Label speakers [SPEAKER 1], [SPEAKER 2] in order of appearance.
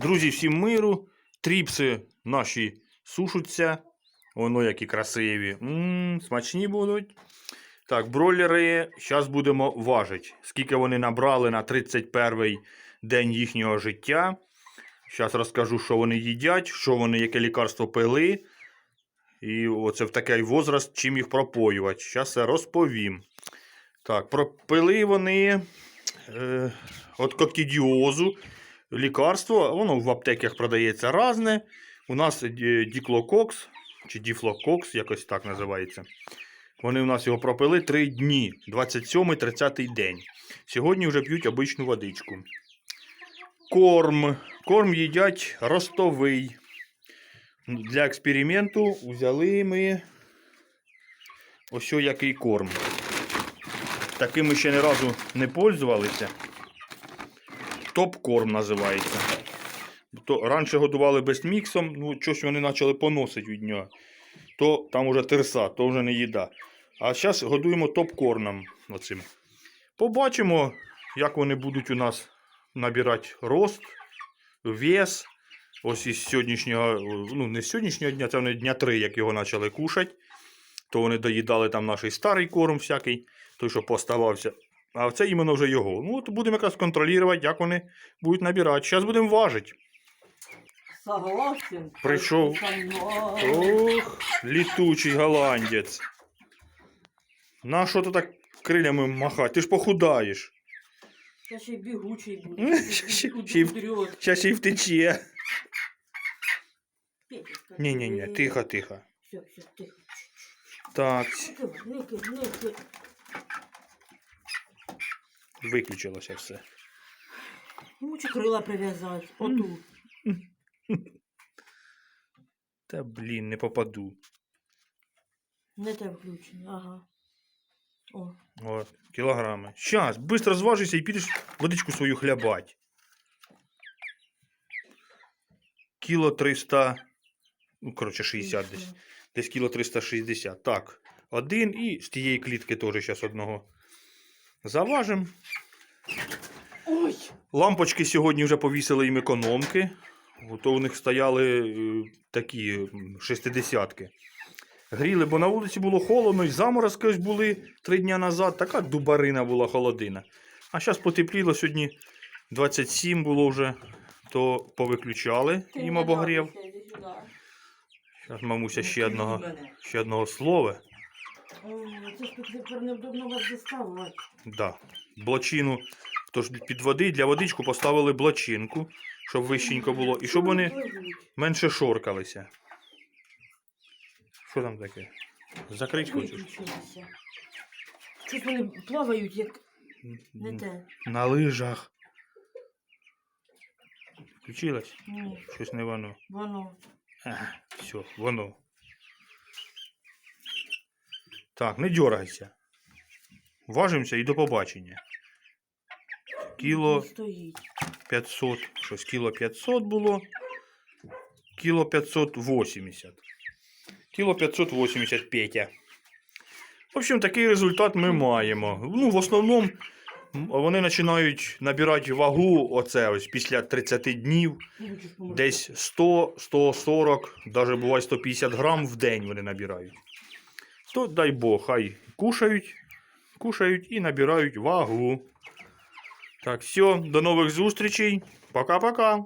[SPEAKER 1] Друзі, всім миру. Тріпси наші сушаться. Воно які красиві. М, смачні будуть. Так, бройлери. Зараз будемо важити. Скільки вони набрали на 31-й день їхнього життя. Зараз розкажу, що вони їдять, що вони, яке лікарство пили. І оце в такий возраст, чим їх пропоювати. Зараз все розповім. Так, пропили вони е, от кокідіозу. Лікарство, воно в аптеках продається разне. У нас е, діклококс чи діфлококс, якось так називається. Вони у нас його пропили 3 дні, 27-30 день. Сьогодні вже п'ють обичну водичку. Корм. Корм їдять ростовий. Для експерименту взяли ми ось який корм. Таким ми ще ні разу не пользувалися. Топ-корм називається. То раніше годували безміксом, ну щось вони почали поносити від нього. То там уже терса, то вже не їда. А зараз годуємо топ-корном. Оцим. Побачимо, як вони будуть у нас набирати рост, вес. Ось із сьогоднішнього, ну не з сьогоднішнього дня, це вони дня три, як його почали кушати. То вони доїдали там наш старий корм всякий, той, що поставався. А це іменно вже його. Ну, от будемо якраз контролювати, як вони будуть набирати. Зараз будемо важити.
[SPEAKER 2] Согласен.
[SPEAKER 1] Прийшов. Ох, літучий голландець. На що ти так крилями махати? Ти ж похудаєш.
[SPEAKER 2] Я ще й бігучий буду.
[SPEAKER 1] М, ще- й. Втече. Ні-ні-ні, тихо, тихо.
[SPEAKER 2] Все, все, тихо.
[SPEAKER 1] Так,
[SPEAKER 2] Ники, ники, ники.
[SPEAKER 1] Виключилося все.
[SPEAKER 2] Йому чи крила прив'язати. Отут.
[SPEAKER 1] Та блін, не попаду.
[SPEAKER 2] Не те включено, ага. О,
[SPEAKER 1] От, кілограми. Щас, швидко зважися і підеш водичку свою хлябать. Кіло 300, ну, коротше, 60 десь. Десь кіло 360. Так, один і з тієї клітки теж зараз одного заважимо.
[SPEAKER 2] Ой!
[SPEAKER 1] Лампочки сьогодні вже повісили їм економки. То у них стояли е, такі шестидесятки. Гріли, бо на вулиці було холодно, і заморозки ось були три дні назад. Така дубарина була холодина. А зараз потепліло, сьогодні 27 було вже, то повиключали їм обогрів. Зараз мамуся ще одного, ще одного слова.
[SPEAKER 2] Ой, Це ж тепер невдобно вас діставати.
[SPEAKER 1] Да. Блочину. Тож під води для водичку поставили блочинку, щоб вищенько було, і щоб вони менше шоркалися. Що там таке? Закрить хочеш?
[SPEAKER 2] Виключилися. Щось вони плавають, як не те.
[SPEAKER 1] На лижах. Включилось?
[SPEAKER 2] Ні,
[SPEAKER 1] Щось не воно.
[SPEAKER 2] воно.
[SPEAKER 1] Ага, все, воно. Так, не дергайся. Важимося і до побачення. Кіло 500, щось кіло 500 було. Кіло 580. Кіло 580 Петя. В общем, такий результат ми маємо. Ну, в основному вони починають набирати вагу оце ось після 30 днів. Десь 100, 140, навіть буває 150 грам в день вони набирають. То дай Бог, хай кушають, кушають і набирають вагу. Так, все, до нових зустрічей. Пока-пока.